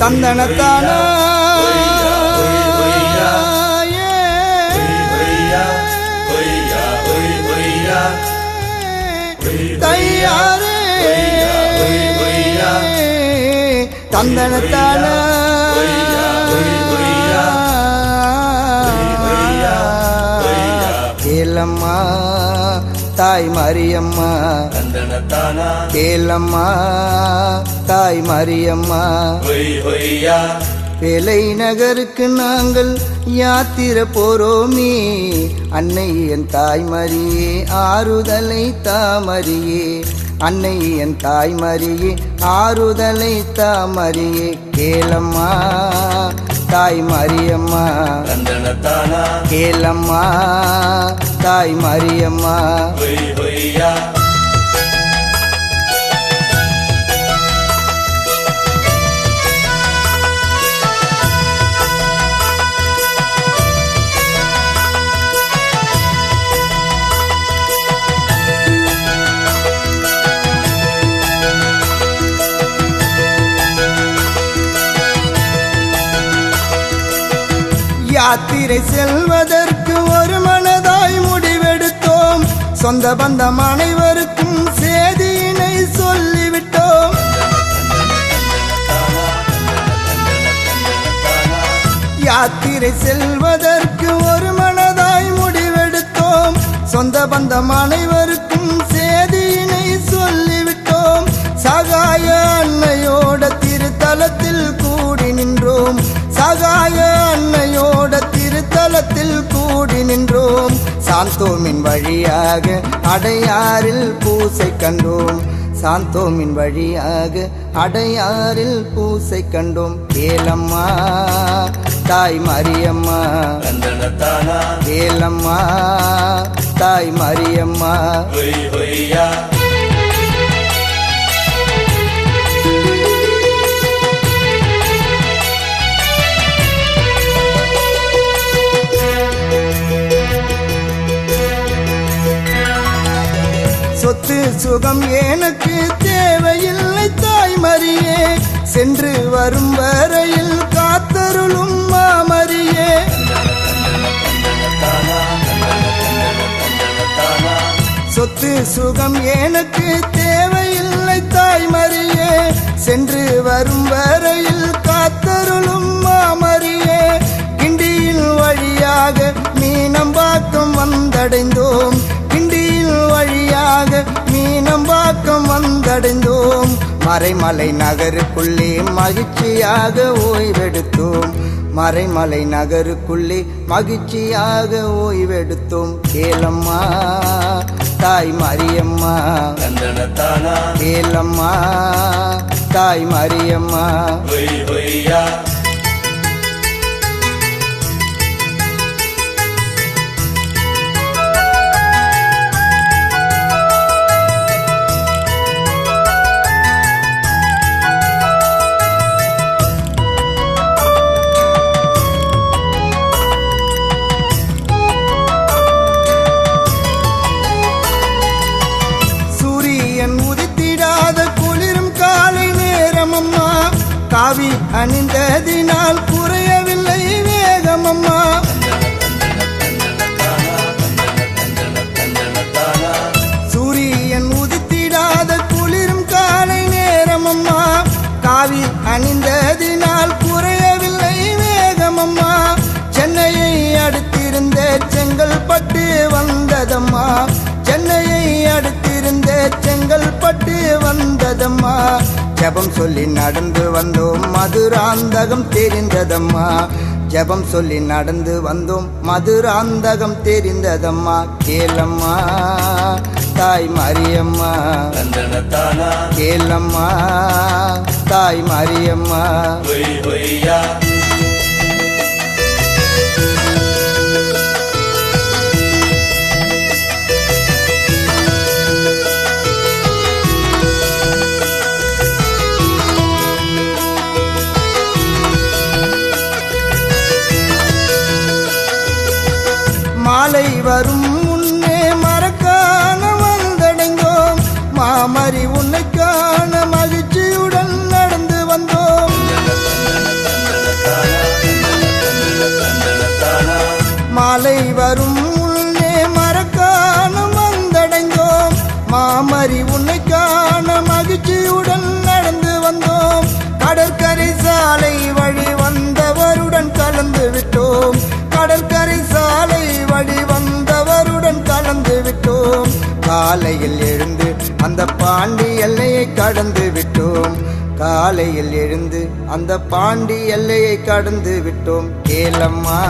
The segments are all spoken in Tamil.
தந்தனத்தான தையாரே. தந்தனத்தான தாய் மரியம்மா. தந்தனத்தானா கேளம்மா தாய் மரியம்மா. வேலை நகருக்கு நாங்கள் யாத்திர போறோமே. அன்னை என் தாய்மரியே ஆறுதலை தாமரியே அன்னை என் தாய்மரியே ஆறுதலை தாமரியே கேளம்மா தாய் மரியம்மா. கேளம்மா தாய் மரியம்மா. யாத்திரை செல்வதற்கு ஒரு மனதாய் முடிவெடுத்தோம். சொந்த பந்தம் அனைவருக்கும் சேதியினை சொல்லிவிட்டோம். யாத்திரை செல்வதற்கு ஒரு மனதாய் முடிவெடுத்தோம். சொந்த பந்தம் அனைவருக்கும் சாந்தோமின் வழியாக. அடையாறில் பூசை கண்டோம். சாந்தோமின் வழியாக. அடையாறில் பூசை கண்டோம். ஏலம்மா தாய் மரியம்மா. ஏலம்மா தாய் மரியம்மா. சுகம் எனக்கு தேவையில்லை தாய் மரியே சென்று வரும் வரையில் காத்தருளும் மாமரியே. சொத்து சுகம் எனக்கு தேவையில்லை தாய் மரியே சென்று வரும் வரையில் காத்தருளும் மாமரியே. கிண்டியின் வழியாக மீனம்பாக்கம் வந்தடைந்தோம். வழியாக மீனம்பாக்கம் வந்தடைந்தோம். மறைமலை நகருக்குள்ளே மகிழ்ச்சியாக ஓய்வெடுத்தோம். மறைமலை நகருக்குள்ளே மகிழ்ச்சியாக ஓய்வெடுத்தோம். கேளம்மா தாய் மரியம்மா. கேளம்மா தாய் மரியம்மா. வந்ததம்மா. ஜெபம் சொல்லி நடந்து வந்தோம். மதுராந்தகம் தெரிந்ததம்மா. ஜெபம் சொல்லி நடந்து வந்தோம். மதுராந்தகம் தெரிந்ததம்மா. கேளம்மா தாய் மரியம்மா. கேளம்மா தாய் மரியம்மா. மாலை வரும் காலையில் எழுந்து அந்த பாண்டி எல்லையை கடந்து விட்டோம். காலையில் எழுந்து அந்த பாண்டி எல்லையை கடந்து விட்டோம். கேளம்மா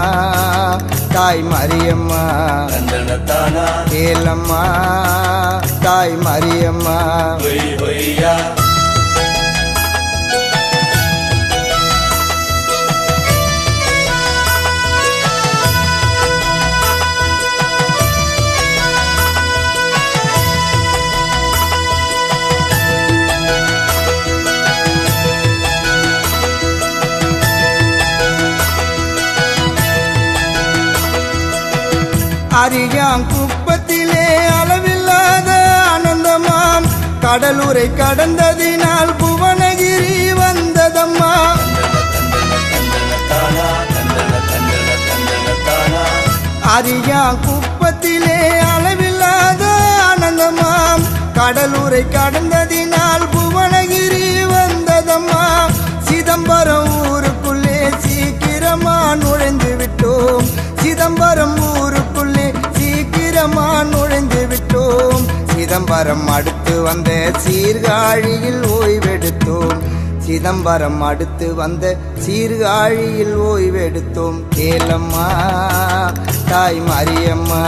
தாய் மரியம்மா. தந்தனத்தானா கேளம்மா தாய் மரியம்மா. அரியாங்குப்பத்திலே அளவில்லாத ஆனந்தமாம். கடலூரை கடந்ததினால் புவனகிரி வந்ததம்மா. தந்தனத்தானா தந்தன அரியாங்குப்பத்திலே அளவில்லாத ஆனந்தமாம். கடலூரை கடந்த சிதம்பரம் அடுத்து வந்த சீர்காழியில் ஓய்வெடுத்தோம். சிதம்பரம் அடுத்து வந்த சீர்காழியில் ஓய்வெடுத்தோம். கேளம்மா தாய் மரியம்மா.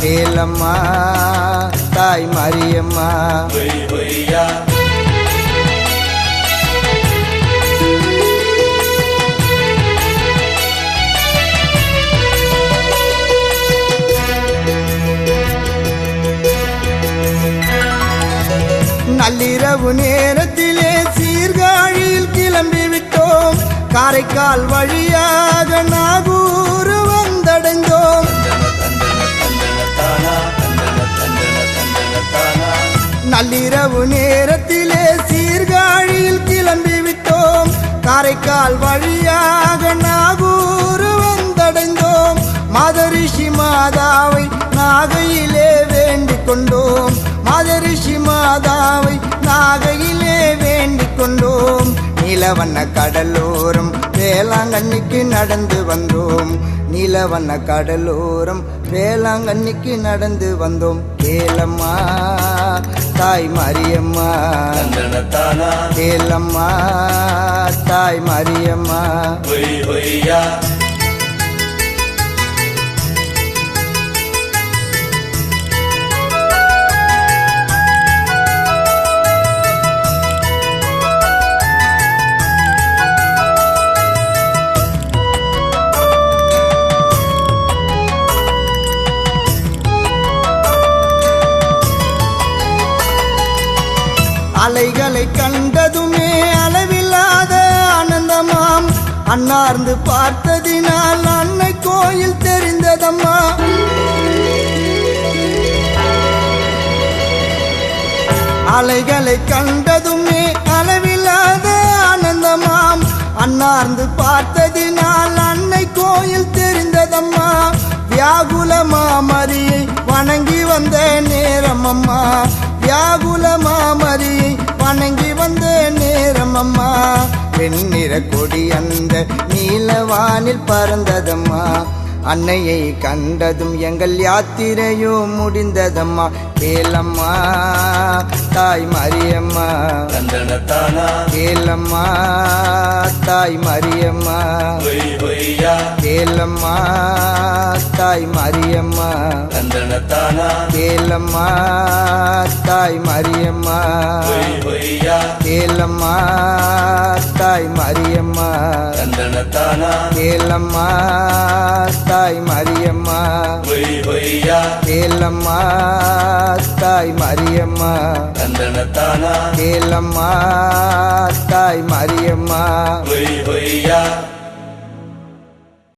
கேளம்மா தாய் மரியம்மா. ஹொய் நேரத்திலே சீர்காழியில் கிளம்பி விட்டோம் காரைக்கால் வழியாக நாகூர் வந்தடைந்தோம். நள்ளிரவு நேரத்திலே சீர்காழியில் கிளம்பி விட்டோம் காரைக்கால் வழியாக நாகூர் வந்தடைந்தோம். மதரிஷி மாதாவை நாகையிலே வேண்டிக் கொண்டோம். மதரிஷி மாதாவை நீலவண்ண கடலோரம் வேளாங்கண்ணிக்கு நடந்து வந்தோம். நீலவண்ண கடலோரம் வேளாங்கண்ணிக்கு நடந்து வந்தோம். கேளம்மா தாய் மரியம்மா. கேளம்மா தாய் மரியம்மா. அலைகளை கண்டதுமே அளவில்லாத ஆனந்தமாம். அன்னார்ந்து பார்த்ததினால் அன்னை கோயில் தெரிந்ததம்மா. அலைகளை கண்டதுமே அளவில்லாத ஆனந்தமாம். அன்னார்ந்து பார்த்ததினால் அன்னை கோயில் தெரிந்ததம்மா. வியாகுல மாமரியை வணங்கி வந்த நேரம் அம்மா வியாகுல மாமரியை வணங்கி வந்த நேரம் அம்மா. வெண்ணிற கொடி அந்த நீலவானில் பறந்ததம்மா. அன்னையை கண்டதும் எங்கள் யாத்திரையோ முடிந்ததம்மா. கேளம்மா தாய் மரியம்மா. தந்தனத்தானா கேளம்மா தாய் மரியம்மா. கேளம்மா தாய் மரியம்மா. தந்தனத்தானா கேளம்மா தாய் மரியம்மா. கேளம்மா தாய் மரியம்மா. தந்தனத்தானா கேளம்மா தாய் மரியம்மா. கேளம்மா தாய் மரியம்மா. தந்தனத்தானா? கேளம்மா தாய் மரியம்மா. ஹொய் ஹொய்யா